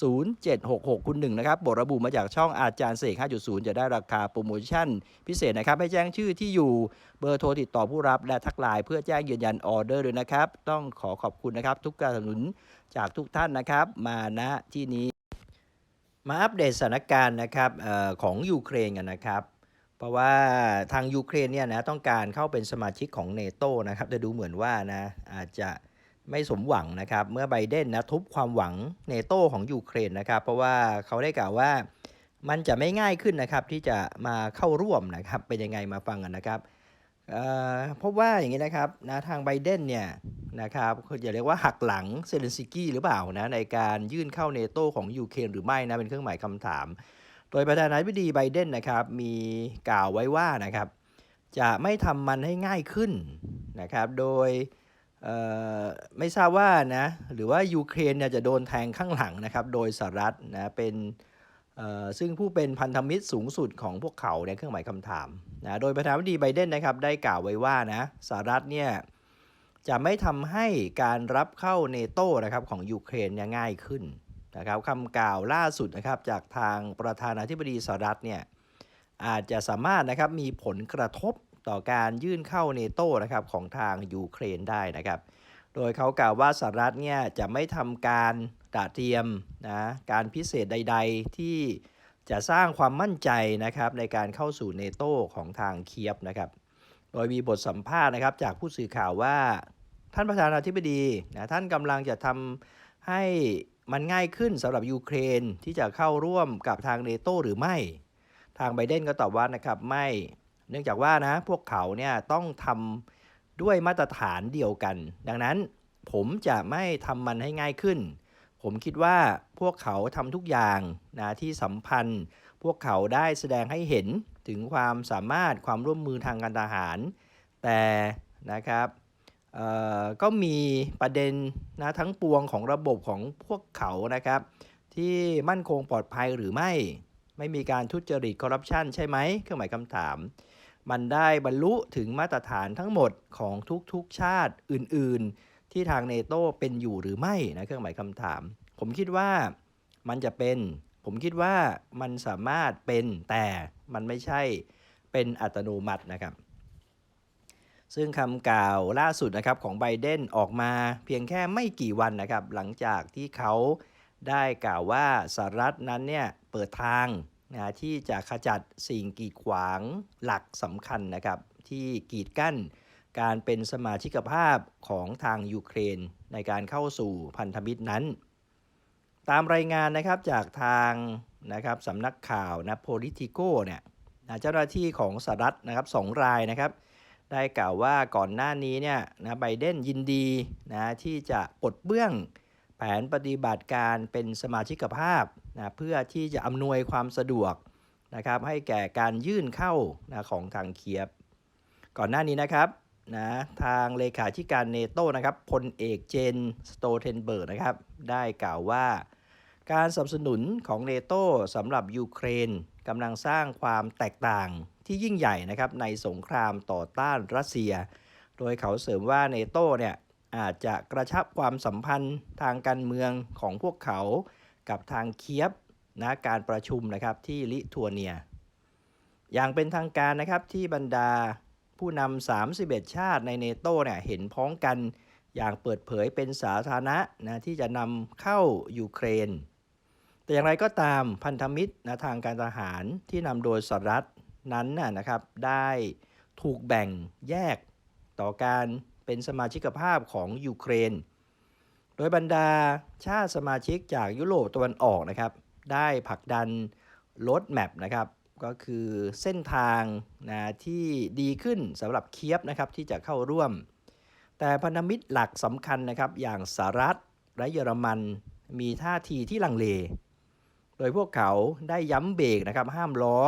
0766 คุณหนึ่งนะครับบทระบุมาจากช่องอาจารย์เสก 5.0 จะได้ราคาโปรโมชั่น พิเศษนะครับ ให้แจ้งชื่อที่อยู่เบอร์โทรติดต่อผู้รับและทักไลน์เพื่อแจ้งยืนยันออเดอร์ด้วยนะครับ ต้องขอขอบคุณนะครับ ทุกการสนับสนุนจากทุกท่านนะครับ มาณที่นี้ มาอัปเดตสถานการณ์นะครับออของยูเครนกันนะครับเพราะว่าทางยูเครนเนี่ยนะต้องการเข้าเป็นสมาชิกของเนโตนะครับแต่ดูเหมือนว่านะอาจจะ ไม่สมหวังนะครับ เมื่อไบเดนนะทุบความหวังเนโตของยูเครนนะครับ เพราะว่าเขาได้กล่าวว่ามันจะไม่ง่ายขึ้นนะครับที่จะมาเข้าร่วมนะครับเป็นยังไงมาฟังกันนะครับเอ่อพบว่าอย่างนี้นะครับนะทางไบเดนเนี่ยนะครับอย่าเรียกว่าหักหลังเซเลนสกี้หรือเปล่านะในการยื่นเข้าเนโตของยูเครนหรือไม่นะเป็นเครื่องหมายคำถาม โดยประธานาธิบดีไบเดนนะครับมีกล่าวไว้ว่านะครับจะไม่ทำมันให้ง่ายขึ้นนะครับโดย ไม่ทราบว่านะหรือว่ายูเครนเนี่ยจะโดนแทงข้างหลังนะครับโดยสหรัฐนะเป็นซึ่งผู้เป็นพันธมิตรสูงสุดของพวกเขาเนี่ยเครื่องหมายคำถามนะโดยประธานาธิบดีไบเดนนะครับได้กล่าวไว้ว่านะสหรัฐเนี่ยจะไม่ทำให้การรับเข้าเนโตนะครับของยูเครนเนี่ยง่ายขึ้นนะครับคำกล่าวล่าสุดนะครับจากทางประธานาธิบดีสหรัฐเนี่ยอาจจะสามารถนะครับมีผลกระทบ ต่อการยื่นเข้าเนโตนะครับของทางยูเครนได้นะครับ โดยเขากล่าวว่าสหรัฐเนี่ยจะไม่ทำการตระเตรียมนะการพิเศษใด ๆ ที่จะสร้างความมั่นใจนะครับในการเข้าสู่เนโตของทางเคียบนะครับ โดยมีบทสัมภาษณ์นะครับจากผู้สื่อข่าวว่าท่านประธานาธิบดีนะท่านกำลังจะทำให้มันง่ายขึ้นสำหรับยูเครนที่จะเข้าร่วมกับทางเนโตหรือไม่ ทางไบเดนก็ตอบว่านะครับไม่ เนื่องจากว่านะพวกเขาเนี่ยต้องทำด้วยมาตรฐานเดียวกัน ดังนั้นผมจะไม่ทำมันให้ง่ายขึ้น ผมคิดว่าพวกเขาทำทุกอย่างนะที่สัมพันธ์ พวกเขาได้แสดงให้เห็นถึงความสามารถความร่วมมือทางการทหาร แต่นะครับก็มีประเด็นนะทั้งปวงของระบบของพวกเขานะครับ ที่มั่นคงปลอดภัยหรือไม่ ไม่มีการทุจริตคอร์รัปชันใช่ไหมเครื่องหมายคำถาม มันได้บรรลุถึงมาตรฐานทั้งหมดของทุกๆชาติอื่นๆ ที่ทางเนโตเป็นอยู่หรือไม่นะเครื่องหมายคำถาม ผมคิดว่ามันจะเป็น ผมคิดว่ามันสามารถเป็นแต่มันไม่ใช่เป็นอัตโนมัตินะครับ ซึ่งคำกล่าวล่าสุดนะครับของไบเดนออกมาเพียงแค่ไม่กี่วันนะครับ หลังจากที่เขาได้กล่าวว่าสหรัฐนั้นเนี่ยเปิดทาง นะที่จะขจัดสิ่งกีดขวางหลักสำคัญนะครับ ที่กีดกั้นการเป็นสมาชิกภาพของทางยูเครนในการเข้าสู่พันธมิตรนั้น ตามรายงานนะครับจากทางนะครับสำนักข่าวนะโพลิติโกเนี่ยนะเจ้าหน้าที่ของสหรัฐนะครับสองรายนะครับ ได้กล่าวว่าก่อนหน้านี้เนี่ยนะไบเดนยินดีนะที่จะปลดเบื้องแผนปฏิบัติการเป็นสมาชิกภาพ นะเพื่อที่จะอำนวยความสะดวกนะครับให้แก่การยื่นเข้านะของทางเคียบ ก่อนหน้านี้นะครับนะทางเลขาธิการเนโตนะครับพลเอกเจนสโตเทนเบิร์กนะครับได้กล่าวว่า การสนับสนุนของเนโตสำหรับยูเครนกำลังสร้างความแตกต่างที่ยิ่งใหญ่นะครับในสงครามต่อต้านรัสเซีย โดยเขาเสริมว่าเนโตเนี่ยอาจจะกระชับความสัมพันธ์ทางการเมืองของพวกเขา กับทางเคียบนะการประชุมนะครับที่ลิทัวเนีย อย่างเป็นทางการนะครับที่บรรดาผู้นำ 31 ชาติในเนโตเนี่ยเห็นพ้องกันอย่างเปิดเผยเป็นสาธารณะนะที่จะนำเข้ายูเครน แต่อย่างไรก็ตามพันธมิตรนะทางการทหารที่นำโดยสหรัฐนั้นนะนะครับ ได้ถูกแบ่งแยกต่อการเป็นสมาชิกภาพของยูเครน โดยบรรดาชาติสมาชิกจากยุโรปตะวันออกนะครับ ได้ผลักดันรถแมพนะครับ ก็คือเส้นทางนะที่ดีขึ้นสำหรับเคียบนะครับที่จะเข้าร่วม แต่พันธมิตรหลักสำคัญนะครับ อย่างสหรัฐและเยอรมันมีท่าทีที่ลังเล โดยพวกเขาได้ย้ำเบรกนะครับห้ามล้อ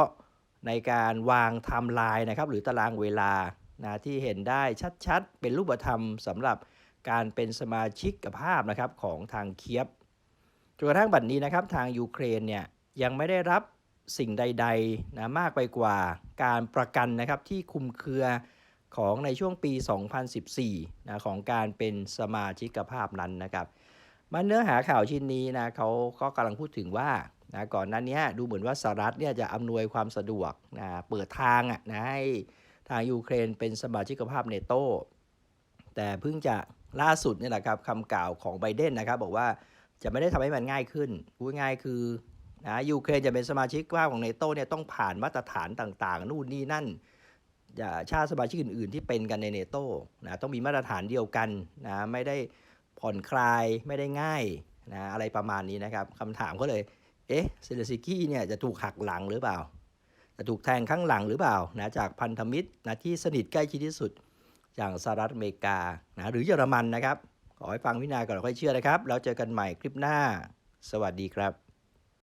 ในการวางไทม์ไลน์นะครับหรือตารางเวลานะที่เห็นได้ชัดๆ เป็นรูปธรรมสำหรับ การเป็นสมาชิกภาพนะครับของทางเคียบจนกระทั่งบัดนี้นะครับทางยูเครนเนี่ยยังไม่ได้รับสิ่งใดๆนะมากไปกว่าการประกันนะครับที่คุมเครือของในช่วงปี 2014นะของการเป็นสมาชิกภาพนั้นนะครับมันเนื้อหาข่าวชิ้นนี้นะเขาก็กำลังพูดถึงว่านะก่อนหนั้นเนี้ยดูเหมือนว่าสหรัฐเนี่ยจะอำนวยความสะดวกนะเปิดทางอะนะให้ทางยูเครนเป็นสมาชิกภาพเนโตแต่เพิ่งจะ ล่าสุดนี่แหละครับคำกล่าวของไบเดนนะครับ บอกว่าจะไม่ได้ทำให้มันง่ายขึ้นพูดง่ายคือนะยูเครนจะเป็นสมาชิกภาพของเนโตเนี่ยต้องผ่านมาตรฐานต่างๆ นู่นนี่นั่นอย่าชาติสมาชิกอื่นๆ ที่เป็นกันในเนโตนะต้องมีมาตรฐานเดียวกันนะไม่ได้ผ่อนคลายไม่ได้ง่ายนะอะไรประมาณนี้นะครับคำถามก็เลย เอ๊ะเซเลนสกี้เนี่ยจะถูกหักหลังหรือเปล่า จะถูกแทงข้างหลังหรือเปล่านะจากพันธมิตรนะที่สนิทใกล้ชิดที่สุด อย่างสหรัฐอเมริกานะหรือเยอรมันนะครับ ขอให้ฟังวินาก่อนค่อยเชื่อนะครับ แล้วเจอกันใหม่คลิปหน้า สวัสดีครับ